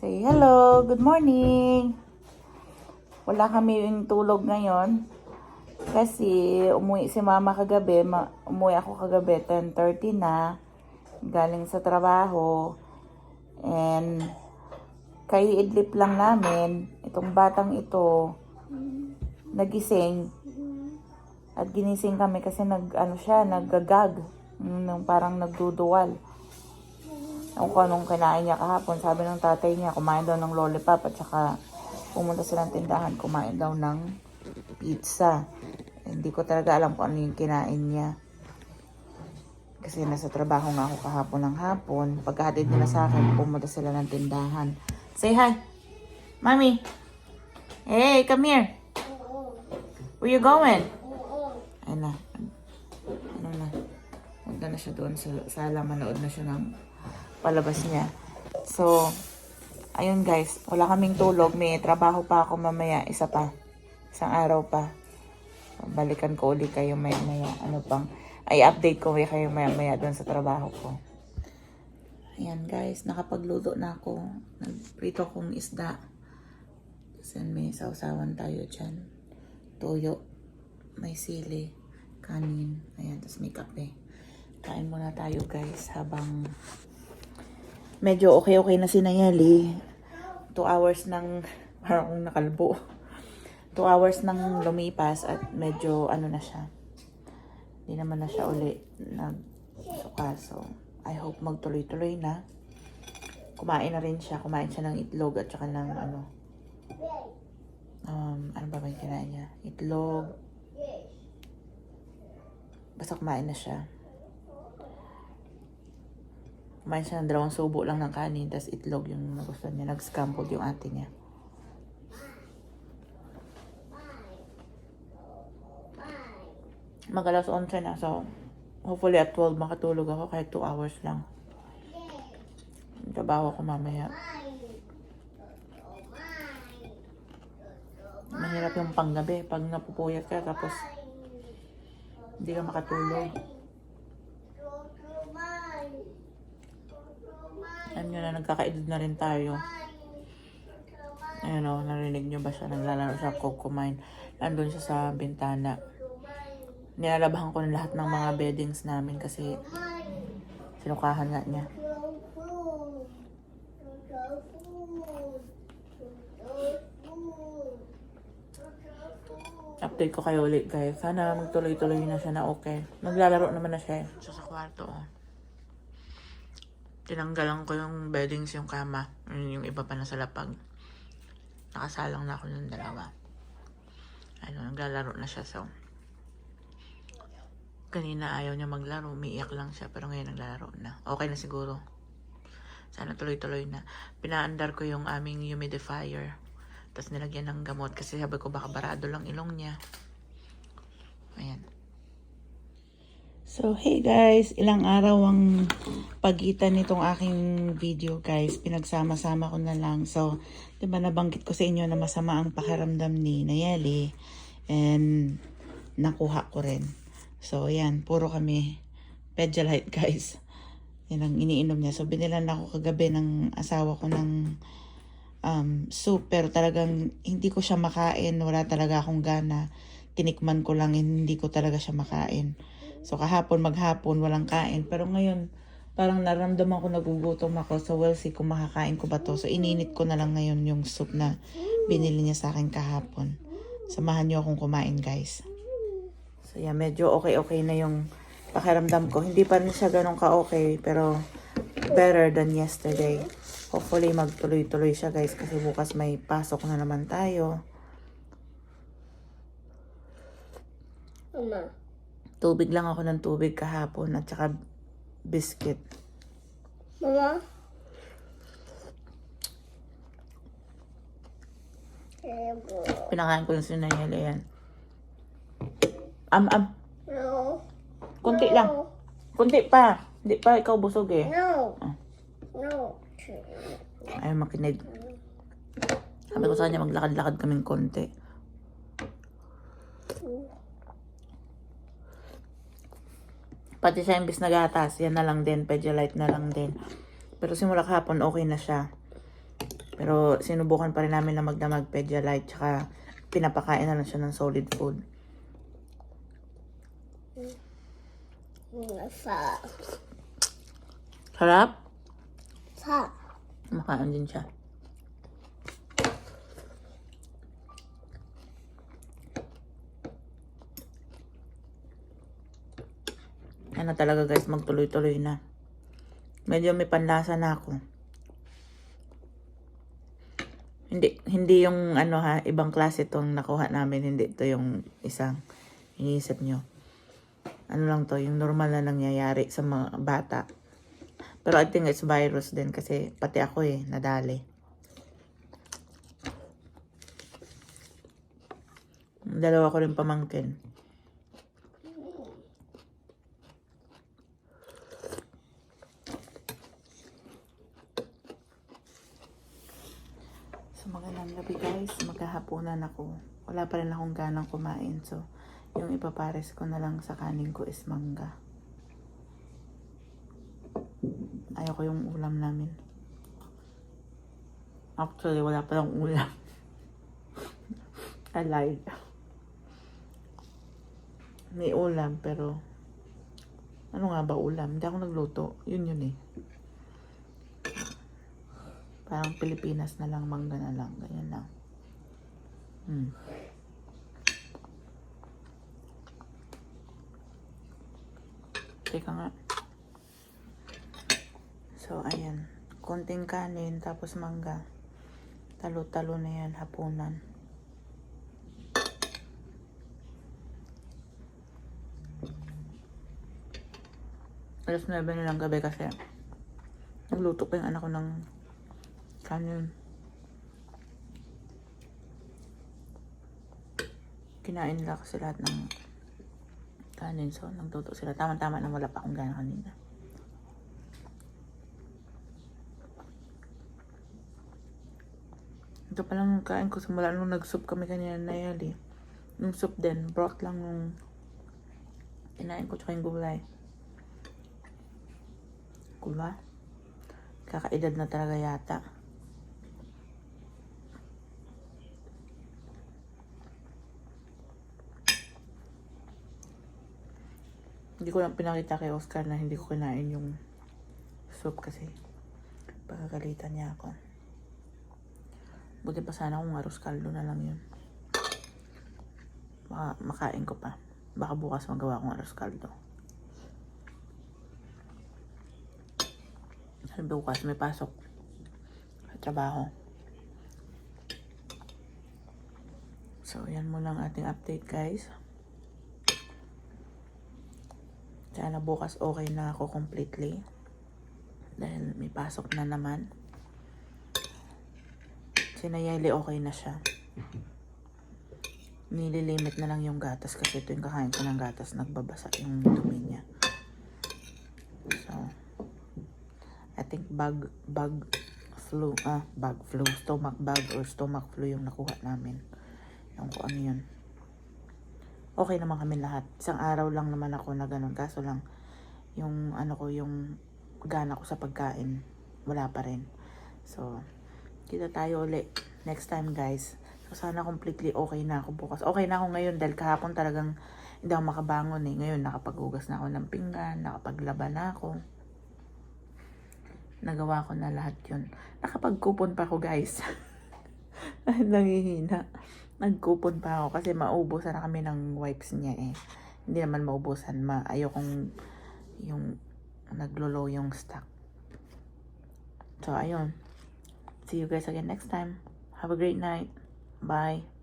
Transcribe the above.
Say hello, good morning. Wala kami yung tulog ngayon. Kasi umuwi si mama kagabi. Ma- umuwi ako kagabi, 10.30 na. Galing sa trabaho. And kay idlip lang namin, itong batang ito, nagising. At ginising kami kasi nag, ano siya, naggagag. Nung parang nagduduwal. Ang kung anong kinain niya kahapon, sabi ng tatay niya, kumain daw ng lollipop at saka pumunta silang tindahan, kumain daw ng pizza. Hindi ko talaga alam kung ano yung kinain niya. Kasi nasa trabaho nga ako kahapon ng hapon. Pagkahatid nila sa akin, pumunta sila ng tindahan. Say hi! Mommy! Hey, come here! Where you going? Ayun na. Ano na. Punta na siya doon sa sala. Manood na siya ng palabas niya. So, ayun guys. Wala kaming tulog. May trabaho pa ako mamaya. Isa pa. Isang araw pa. Balikan ko uli kayo maya maya. Ano pang. Ay, update ko kayo maya maya doon sa trabaho ko. Ayan guys. Nakapagluto na ako. Nagprito kong isda. Yan, may sausawan tayo dyan. Toyo. May sili. Kanin. Ayan. Tapos may kape. Kain muna tayo guys habang medyo okay-okay na si Nayeli. Two hours ng parang nakalbo. Two hours nang lumipas at medyo ano na siya. Hindi naman na siya uli nagsuka. So, I hope magtuloy-tuloy na. Kumain na rin siya. Kumain siya ng itlog at saka ng ano. Um, ano ba ba yung kinain niya? Itlog. Basta kumain na siya. Kumain siya ng dalawang subo lang ng kanin, tapos itlog yung nagustuhan niya. Nag-scrambled yung ate niya. Magalas 11 na, so hopefully at 12 makatulog ako kahit 2 hours lang. Trabaho ko mamaya. Mahirap yung panggabi pag napupuyat ka tapos hindi ka makatulog. Alam nyo na, nagkakaedad na rin tayo. Ayun o, narinig nyo ba siya? Naglalaro siya Coco Mine. Nandun siya sa bintana. Nilalabahan ko na lahat ng mga beddings namin kasi sinukahan nga niya. Update ko kayo ulit guys. Sana magtuloy-tuloy na siya na okay. Naglalaro naman na siya. Siya sa kwarto oh. Tinanggalan ko yung beddings yung kama. Yun Yung iba pa nasa lapag. Nakasalang na ako ng dalawa. Ano, naglalaro na siya so. Kanina ayaw niya maglaro, umiiyak lang siya, pero ngayon naglalaro na. Okay na siguro. Sana tuloy-tuloy na. Pinaandar ko yung aming humidifier. Tapos nilagyan ng gamot kasi sabi ko baka barado lang ilong niya. Ayan. So, hey guys, ilang araw ang pagitan nitong aking video guys. Pinagsama-sama ko na lang. So, di ba nabanggit ko sa inyo na masama ang pakiramdam ni Nayeli. And, nakuha ko rin. So, yan. Puro kami Pedialyte guys. Yan ang iniinom niya. So, binilan ako kagabi ng asawa ko ng um, soup. Pero talagang hindi ko siya makain. Wala talaga akong gana. Tinikman ko lang. Hindi ko talaga siya makain. So, kahapon, maghapon, walang kain. Pero ngayon, parang naramdaman ko nagugutom ako. So, we'll see kung makakain ko ba to. So, ininit ko na lang ngayon yung soup na binili niya sa akin kahapon. Samahan niyo akong kumain, guys. So, yeah, medyo okay-okay na yung pakiramdam ko. Hindi pa rin siya ganun ka-okay, pero better than yesterday. Hopefully, magtuloy-tuloy siya, guys, kasi bukas may pasok na naman tayo. Mama. Tubig lang ako ng tubig kahapon at saka biscuit. Mama. Pinakain ko yung sinayala yan. Am, am. No. Kunti lang. Kunti pa. Hindi pa ikaw busog eh. No. Ah. No. Ayaw makinig. Sabi ko sa kanya maglakad-lakad kaming konti. Pati siya imbis na gatas, yan na lang din. Pedialyte na lang din. Pero simula kahapon okay na siya. Pero sinubukan pa rin namin na magdamag Pedialyte tsaka pinapakain na lang siya ng solid food. Sa. Sarap? Sa. Makain din siya. Ano talaga guys, magtuloy-tuloy na. Medyo may panlasa na ako. Hindi hindi yung ano ha, ibang klase tong nakuha namin, hindi to yung isang iniisip nyo. Ano lang to, yung normal na nangyayari sa mga bata. Pero I think it's virus din kasi pati ako eh, nadali. Dalawa ko rin pamangkin. So magandang gabi guys, magkahaponan ako. Wala pa rin akong ganang kumain. So yung ipapares ko na lang sa kanin ko is mangga. Ayoko yung ulam namin. Actually, wala pa lang ulam. I lied. May ulam, pero... Ano nga ba ulam? Hindi ako nagluto. Yun yun eh. Parang Pilipinas na lang, mangga na lang. Ganyan lang. Hmm. Teka nga. So, ayan. Konting kanin, tapos mangga. Talo-talo na yan, hapunan. Alas 9 na lang gabi kasi nagluto pa yung anak ko ng kanin. Kinain nila kasi lahat ng kanin. So, nagluto sila. Tama-tama na wala pa akong gana kanina. Ito pa lang kain ko simula nung nag-soup kami kanina na yali. Yung soup din, broth lang nung kinain ko tsaka yung gulay. Diba? Kakaedad na talaga yata. Hindi ko lang pinakita kay Oscar na hindi ko kinain yung soup kasi pagkagalitan niya ako. Buti pa sana kung arroz caldo na lang yun. Baka makain ko pa. Baka bukas magawa kong arroz caldo. Sabi bukas may pasok sa trabaho. So, yan muna ang ating update guys. Sana bukas okay na ako completely. Dahil may pasok na naman. Si Nayeli okay na siya. Nililimit na lang yung gatas kasi ito yung kakain ko ng gatas. Nagbabasa yung dumi niya. So, I think bug, bug flu, ah, bug flu, stomach bug or stomach flu yung nakuha namin. Yung kung ano yun. Okay naman kami lahat. Isang araw lang naman ako na ganun. Kaso lang, yung ano ko, yung gana ko sa pagkain, wala pa rin. So, kita tayo ulit next time guys. So, sana completely okay na ako bukas. Okay na ako ngayon dahil kahapon talagang hindi ako makabangon eh. Ngayon nakapaghugas na ako ng pinggan, nakapaglaba na ako. Nagawa ko na lahat yun. Nakapagkupon pa ako guys. Nangihina. Nagkupon pa ako kasi maubusan na kami ng wipes niya eh. Hindi naman maubusan. Ma ayokong yung naglo-low yung stock. So, ayun. See you guys again next time. Have a great night. Bye.